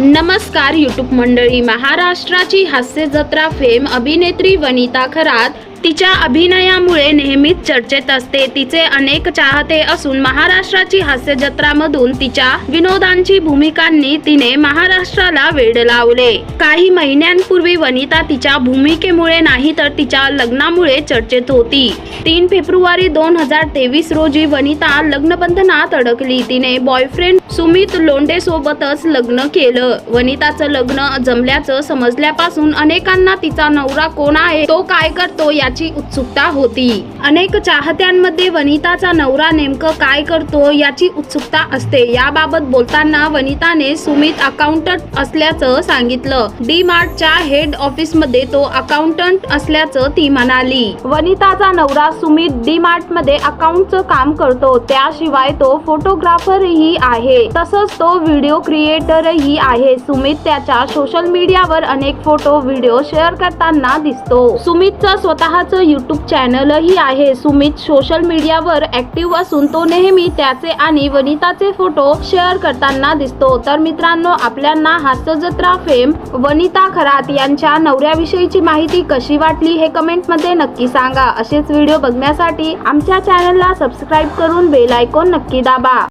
नमस्कार युट्यूब मंडळी. महाराष्ट्राची हास्य जत्रा फेम अभिनेत्री वनिता खरात. तिच्या अभिनयामुळे नेहमीच चर्चेत असते. तिचे अनेक चाहते असून महाराष्ट्राची हास्य जत्रामधून तिच्या विनोदांची भूमिकांनी तिने महाराष्ट्राला वेड लावले. काही महिन्यांपूर्वी वनिता तिच्या भूमिकेमुळे नाही तर तिच्या लग्नामुळे चर्चेत होती. तीन फेब्रुवारी दोन हजार तेवीस रोजी वनिता लग्नबंधनात अडकली. तिने बॉयफ्रेंड सुमित लोंडे सोबतच लग्न केलं. वनिताचं लग्न जमल्याचं समजल्यापासून अनेकांना तिचा नवरा कोण आहे तो काय करतो या याची उत्सुकता होती. अनेक चाहत्यांमध्ये वनिताचा नवरा नेमकं काय करतो याची उत्सुकता असते. याबाबत बोलताना वनिताने सुमित अकाउंटंट असल्याचं सांगितलं. डी मार्टच्या हेड ऑफिसमध्ये तो अकाउंटंट असल्याचं ती म्हणाली. वनिताचा नवरा सुमित डी मार्टमध्ये अकाउंटचं काम करतो. त्याशिवाय तो फोटोग्राफरही आहे. तसंच तो व्हिडिओ क्रिएटरही आहे. सुमित त्याच्या सोशल मीडियावर अनेक फोटो व्हिडिओ शेअर करताना दिसतो. सुमितचं स्वतःचं यूट्यूब चॅनलही आहे. सुमित सोशल मीडियावर ऍक्टिव्ह असून तो नेहमी त्याचे आणि वनिताचे फोटो शेअर करताना दिसतो. तर मित्रांनो आपल्यांना हास्य जत्रा फेम वनिता खरात यांच्या नवऱ्याविषयीची माहिती कशी वाटली हे कमेंटमध्ये नक्की सांगा. असेच व्हिडिओ बघण्यासाठी आमच्या चॅनलला सबस्क्राईब करून बेल आयकॉन नक्की दाबा.